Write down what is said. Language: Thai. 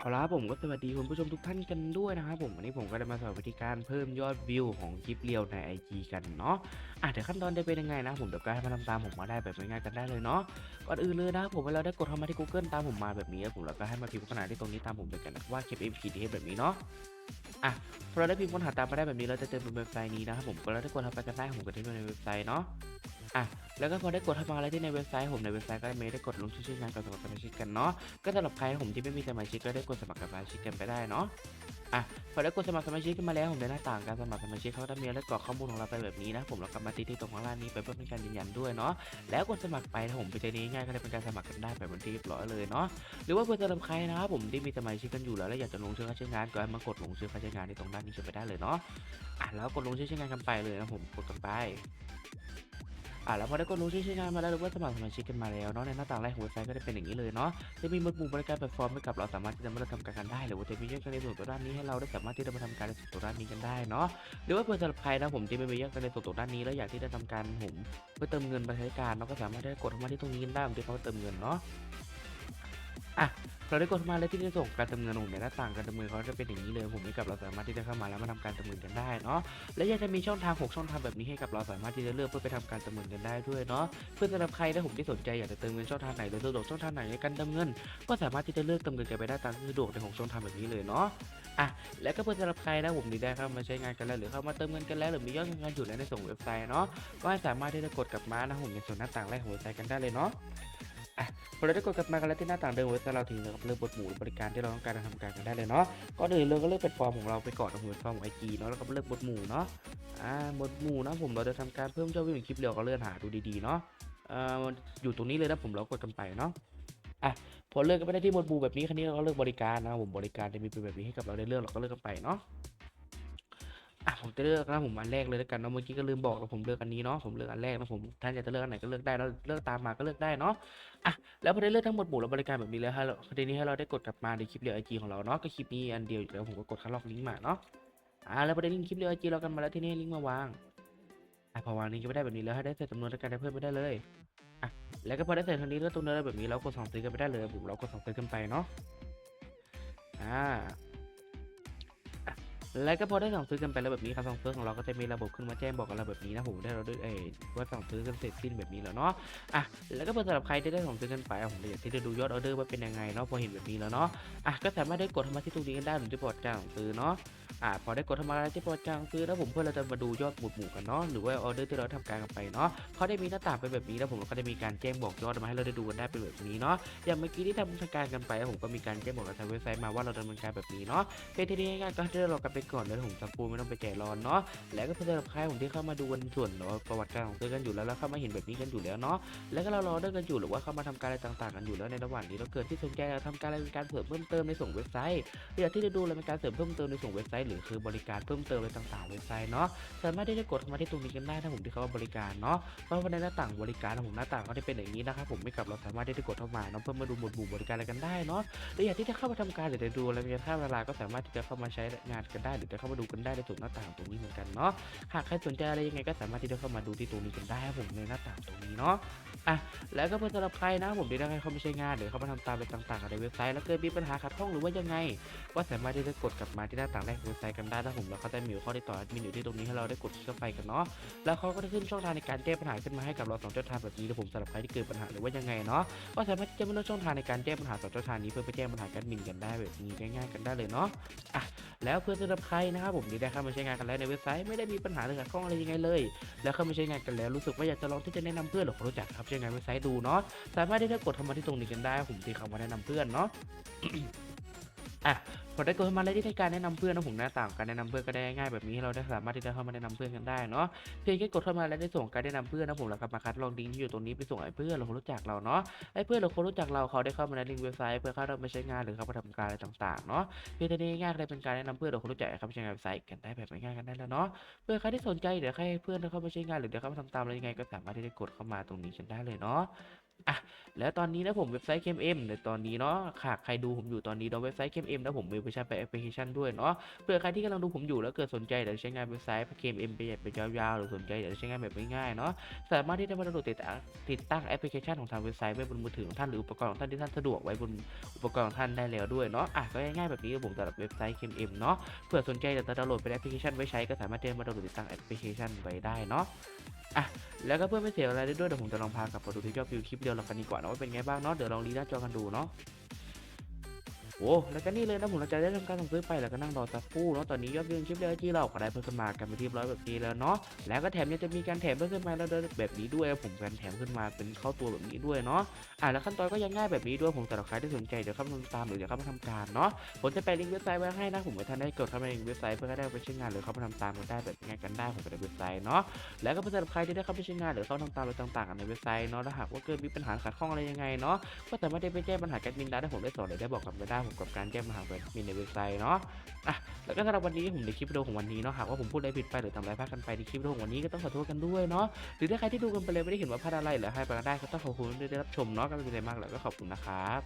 เอาละผมก็สวัสดีคุณผู้ชมทุกท่านกันด้วยนะครับผมวันนี้ผมก็ได้มาสอนวิธีการเพิ่มยอดวิวของคลิปเรียวใน IG กันเนาะอะเดี๋ยวขั้นตอนจะเป็นยังไงนะผมเดี๋ยวก็ให้มาทำตามผมมาได้แบบง่ายๆกันได้เลยเนาะก่อนอื่นเลยนะผมเวลาได้กดเข้ามาที่ Google ตามผมมาแบบนี้แล้วผมแล้วก็ให้มาพิมพ์ขนาดที่ตรงนี้ตามผมเลยกันนะว่า KPMPDF แบบนี้เนาะ อะพอเราได้พิมพ์ค้นหาตามมาได้แบบนี้เราจะเจอบนเว็บไซต์นี้นะครับผมก็แล้วได้กดเข้าไปกันได้ผมก็จะอยู่ในเว็บไซต์เนาะอะแล้วก็พอได้กดเข้ามาอะไรที่ในเว็บไซต์ผมในเว็บไซต์ก็ไม่ได้กดลงชื่อๆงานกับสมัครสมาชิกกันเนาะก็สำหรับใครผมที่ไม่มีสมาชิกก็ได้กดสมัครสมาชิกกันไปได้เนาะ อะพอได้กดสมัครสมาชิกขึ้นมาแล้วผมในหน้าต่างการสมัครสมาชิกเขาจะมีแล้วกรอกข้อมูลของเราไปแบบนี้นะผมเรากลับมาที่ที่ตรงข้างล่างนี้ไปเพื่อเป็นการยืนยันด้วยเนาะแล้วกดสมัครไปถ้าผมไปเจอนี้ง่ายก็ได้เป็นการสมัครกันได้แบบบันทีเรียบร้อยเลยเนาะหรือว่าเพื่อสำหรับใครนะครับผมที่มีสมาชิกกันอยู่แล้วและอยากจะลงชื่อเข้าใช้งานก็ให้มากดลงชื่อเข้าใช้งานที่ตรงด้านนี้จะไปได้เลยเนาะอะแล้วกดลงชื่อใช้งานกันไปเลยนะผมกดกันไป อ่าแล้วพอได้กดรู้ชื่อใช้งานมาแล้วหรือว่าสมัครสมาชิกกันมาแล้วเนาะในหน้าต่างแรกของเว็บไซต์ก็จะเป็นอย่างนี้เลยเนาะจะมีมวดมุมบริการแพลตฟอร์มให้กับเราสามารถที่จะมาทำการกันได้หรือว่าจะมีเยกกันในส่วนตัวด้านนี้ให้เราได้สามารถที่จะมาทำการในส่วนตัวด้านนี้กันได้เนาะหรือว่าเพื่อนสำหรับใครนะผมที่ไม่มีเยกกันในส่วนตัวด้านนี้แล้วอยากที่จะทำการผมเพื่อเติมเงินไปใช้การเราก็สามารถได้กดเข้ามาที่ตรงนี้ได้ผมจะเขาเติมเงินเนาะ อะเราได้กดมาแล้วที่จะส่งการเติมเงินของผมในหน้าต่างการเติมเงินเขาจะเป็นอย่างนี้เลยผมนี่กับเราสามารถที่จะเข้ามาแล้วมาทำการเติมเงินกันได้เนาะและยังจะมีช่องทาง 6 ช่องทางแบบนี้ให้กับเราสามารถที่จะเลือกเพื่อไปทำการเติมเงินกันได้ด้วยเนาะเพื่อสำหรับใครนะผมที่สนใจอยากจะเติมเงินช่องทางไหนหรือสะดวกช่องทางไหนในการเติมเงิน ก็สามารถที่จะเลือกเติมเงินกันไปได้ตามที่สะดวกใน6ช่องทางแบบนี้เลยเนาะอะและก็เพื่อสำหรับใครนะผมที่ได้เข้ามาใช้งานกันแล้วหรือเข้ามาเติมเงินกันแล้วหรือมียอดเงินอยู่แล้วในส่งเว็บไซต์เนาะก็สามารถที่จะกดกลับมานะผมในส่วนหน้าต่างแรกของเว็บไซต์กันได้เลยเนาะ เราได้กดกลับมากันแล้วที่หน้าต่างเดิมเว็บไซต์เราถึงเลือกเลือกบทหมู่บริการที่เราต้องการจะทำการกันได้เลยเนาะก่อนอื่นเราก็เลือกแพลตฟอร์มของเราไปก่อนนะผมแพลตฟอร์มไอจีเนาะแล้วก็เลือกบทหมู่เนาะอ่าหมวดหมู่นะผมเราจะทำการเพิ่มเจ้าวิ่งคลิปเร็วก็เลื่อนหาดูดีๆเนาะอ่ออยู่ตรงนี้เลยนะผมเรากดกันไปเนาะอะพอเลือกกันไปได้ที่หมวดหมู่แบบนี้ครั้นี้เราก็เลือกบริการนะผมบริการจะมีเป็นแบบนี้ให้กับเราได้เลือกเราก็เลือกกันไปเนาะ อะผมจะเลือกนะผมอันแรกเลยแล้วกันเนาะเมื่อกี้ก็ลืมบอกแล้วผมเลือกอันนี้เนาะผมเลือกอันแรกนะผมท่านอยากจะเลือกอันไหนก็เลือกได้แล้วเลือกตามมาก็เลือกได้เนาะอะแล้วพอได้เลือกทั้งหมดหมู่และบริการแบบนี้แล้วให้เราทีนี้ให้เราได้กดกลับมาในคลิปเรียวไอจีของเราเนาะก็คลิปนี้อันเดียวอยู่แล้วผมก็กดคัดลอกลิงก์มาเนาะอ่าแล้วพอได้ลิงก์คลิปเรียวไอจีเรากันมาแล้วที่นี่ลิงก์มาวางอะพอวางนี้ก็ไม่ได้แบบนี้แล้วให้ได้ใส่จำนวนในการได้เพิ่มไม่ได้เลยอะแล้วก็พอได้ใส่ทางนี้แล้วตรงนี้แบบนี้เรากดสองซื้อกันไปได้เลยผมเรากดสองซื้อกันไปเนาะอ่า แล้วก็พอได้สั่งซื้อกันไปแล้วแบบนี้ครับสั่งซื้อของเราก็จะมีระบบขึ้นมาแจ้งบอกกับเราแบบนี้นะผมได้เราด้วยเออว่าสั่งซื้อกันเสร็จสิ้นแบบนี้แล้วเนาะอะแล้วก็เพื่อสำหรับใครที่ได้สั่งซื้อกันไปผมอยากที่จะดูยอดออเดอร์ว่าเป็นยังไงเนาะพอเห็นแบบนี้แล้วเนาะอะก็สามารถได้กดเข้ามาที่ตรงนี้กันได้หรือที่บอร์ดการสั่งซื้อเนาะอ่าพอได้กดทำอะไรที่โปรดจางซื้อแล้วผมเพื่อเราจะมาดูยอดหมุดหมู่กันเนาะหรือว่าออเดอร์ที่เราทำการกันไปเนาะเขาได้มีหน้าต่างเป็นแบบนี้แล้วผมก็ได้มีการแจ้งบอกยอดมาให้เราได้ดูกันได้เป็นแบบนี้เนาะอย่างเมื่อกี้ที่ทำการกันไปผมก็มีการแจ้งบอกกับทางเว็บไซต์มาว่าเราดำเนินการแบบนี้เนาะเพียงทีนี้ง่ายๆก็ให้เรากันไปก่อนเลยผมสักปูไม่ต้องไปใจร้อนเนาะแล้วก็เพื่อสำหรับใครผมที่เข้ามาดูกันส่วนเนาะประวัติการของซื้อกันอยู่แล้วแล้วเข้ามาเห็นแบบนี้กันอยู่แล้วเนาะแล้วก็เรารอเดอร์กันอยู่หรือว่าเข้ามาทำการอะไรต่างๆกันอยู่แล้วในระหว่างนี้เราเกิดที่สนใจเราทำการอะไรเป็นการเสริมเพิ่มเติมในส่งเว็บไซต์อยากที่จะดูอะไรเป็นการเสริมเพิ่มเติมในส่งเว็บไซต์หรือคือบริการเพิ่มเติมอะไรต่างๆเว็บไซต์เนาะสามารถที่จะกดเข้ามาที่ตรงนี้กันได้ถ้าผมที่เขาว่าบริการเนาะเพราะว่าในหน้าต่างบริการของผมหน้าต่างก็จะเป็นอย่างนี้นะครับผมไม่กับเราสามารถที่จะกดเข้ามาเนาะเพื่อมาดูหมวดหมู่บริการอะไรกันได้เนาะหรืออยากที่จะเข้ามาทำการหรือจะดูอะไรเป็นค่าเวลาก็สามารถที่จะเข้ามาใช้งานกันได้หรือจะเข้ามาดูกันได้ในส่วนหน้าต่างตรงนี้เหมือนกันเนาะหากใครสนใจอะไรยังไงก็สามารถที่จะเข้ามาดูที่ตรงนี้กันได้ครับผมในหน้าต่างตรงนี้เนาะอะแล้วก็เพื่อสำหรับใครนะผมที่ได้เข้ามาใช้งานหรือเขามาทำตามอะไรต่างๆในเว็บไซต์แล้วเกิดมีปัญหาขัดข้องหรือว่ายังไงก็สามารถที่จะกดกลับมาที่หน้าต่างแรกของเว็บไซต์กันได้ถ้าผมแล้วเขาจะมีข้อติดต่อแอดมินอยู่ที่ตรงนี้ให้เราได้กดเข้าไปกันเนาะแล้วเขาก็จะขึ้นช่องทางในการแก้ปัญหาขึ้นมาให้กับเราสองช่องทางแบบนี้เดี๋ยวผมสำหรับใครที่เกิดปัญหาหรือว่ายังไงเนาะก็สามารถที่จะมาเลือกช่องทางในการแก้ปัญหาสองช่องทางนี้เพื่อไปแจ้ปัญหาแอดมินกันได้แบบนี้ง่ายๆกันได้เลยเนาะอะ แล้วเพื่อสำหรับใครนะครับผมที่ได้เข้ามาใช้งานกันแล้วในเว็บไซต์ไม่ได้มีปัญหาเรื่อขัดข้องอะไรยังไงเลย แล้วเข้ามาใช้งานกันแล้วรู้สึกว่าอยากจะลองที่จะแนะนำเพื่อนหรือคนรู้จักครับใช้งานเว็บไซต์ดูเนาะสามารถที่จะกดเข้ามาที่ตรงนี้กันได้ผมตีคำว่าแนะนำเพื่อนเนาะอะ พอได้กดเข้ามาแล้วที่ในการแนะนำเพื่อนนะผมหน้าต่างการแนะนำเพื่อนก็ได้ง่ายแบบนี้ให้เราได้สามารถที่จะเข้ามาแนะนำเพื่อนกันได้เนาะเพียงแค่กดเข้ามาแล้วได้ส่งการแนะนำเพื่อนนะผมแล้วก็มาคัดลองลิงก์ที่อยู่ตรงนี้ไปส่งให้เพื่อนหรือคนรู้จักเราเนาะให้เพื่อนหรือคนรู้จักเราเขาได้เข้ามาในลิงก์เว็บไซต์เพื่อเข้ามาใช้งานหรือเข้ามาทำการอะไรต่างๆเนาะเพียงเท่นี้ง่ายเลยเป็นการแนะนำเพื่อนหรือคนรู้จักให้เข้ามาใช้งานเว็บไซต์กันได้แบบง่ายกันได้แล้วเนาะเพื่อใครที่สนใจเดี๋ยวให้เพื่อนเข้ามาใช้งานหรือเดี๋ยวเข้ามาทำตามอะไรยังไงก็สามารถที่จะกดเข้ามาตรงนี้กันได้เลยเนาะอะแล้วตอนนี้นะผมเว็บไซต์ KMM ในตอนนี้เนาะหากใครดูผมอยู่ตอนนี้เนาะเว็บไซต์ KMM นะผมมีเวอร์ชันไปแอปพลิเคชันด้วยเนาะเผื่อใครที่กำลังดูผมอยู่แล้วเกิดสนใจอยากจะใช้งานเว็บไซต์ KMM ไปแบบยาวๆหรือสนใจอยากจะใช้งานแบบง่ายๆเนาะสามารถที่จะมาดาวน์โหลดติดตั้งติดตั้งแอปพลิเคชันของทางเว็บไซต์ไว้บนมือถือของท่านหรืออุปกรณ์ของท่านที่ท่านสะดวกไว้บนอุปกรณ์ของท่านได้แล้วด้วยเนาะอะก็ง่ายๆแบบนี้ครับผมสำหรับเว็บไซต์ KMM เอ็มเนาะเผื่อสนใจอยากจะดาวน์โหลดเป็นแอปพลิเคชันไว้ใช้ก็สามารถที่จะมาดาวน์โหลดติดตั้งแอปพลิเคชันไว้ได้เนาะอะแล้วก็เพื่อไม่เสียเวลาด้วยเดี๋ยวผมจะลองพากลับมาดูที่ยอดวิวคลิปเดียวเรากันดีกว่าอนนะว่าเป็นไงบ้างเนาะเดี๋ยวลองรีหน้าจอกันดูเนาะ โอ้แล้วก็นี่เลยนะผมเราจะได้ทำการสั่งซื้อไปแล้วก็นั่งรอสักครู่เนาะตอนนี้ยอดวิวคลิปเดียวที่เราก็ได้เพิ่มขึ้นมากันไปที่ร้อยแบบนี้แล้วเนาะแล้วก็แถมยังจะมีการแถมเพิ่มขึ้นมาแล้วแบบนี้ด้วยผมการแถมขึ้นมาเป็นเข้าตัวแบบนี้ด้วยเนาะอะแล้วขั้นตอนก็ยังง่ายแบบนี้ด้วยผมสำหรับใครที่สนใจเดี๋ยวเข้ามาตามหรือเดี๋ยวเข้ามาทำการเนาะผมจะแปลิงก์เว็บไซต์ไว้ให้นะผมไม่ทันได้กดเข้ามาในเว็บไซต์เพื่อได้ไปใช้งานหรือเข้ามาทำตามกันได้แบบง่ายกันได้ผมก็ได้เว็บไซต์เนาะแล้วก็สำหรับใครที่ได้เข้าไปใช้งานหรือเข้าทำตามอะไรต่างๆกันในเว็บไซต์เนาะถ้าหากว่าเกิดมีปัญหาขัดข้องอะไรยังไงเนาะก็สามารถได้ไปแจ้งปัญหาแอดมินได้ผมได้สอนหรือได้บอกกับไม่ได้ยวกับการแก้ปัญหาแบบมินในเว็บไซต์เนาะอะแล้วก็สำหรับวันนี้ผมในคลิปวิดีโอของวันนี้เนาะหากว่าผมพูดอะไรผิดไปหรือทำอะไรพลาดกันไปในคลิปวิดีโอของวันนี้ก็ต้องขอโทษกันด้วยเนาะหรือถ้าใครที่ดูกันไปเลยไม่ได้เห็นว่าพลาดอะไรหรือให้ไปก็ได้ก็ต้องขอบคุณที่ได้รับชมเนาะก็ไม่เป็นไรมากแล้วก็ขอบคุณนะครับ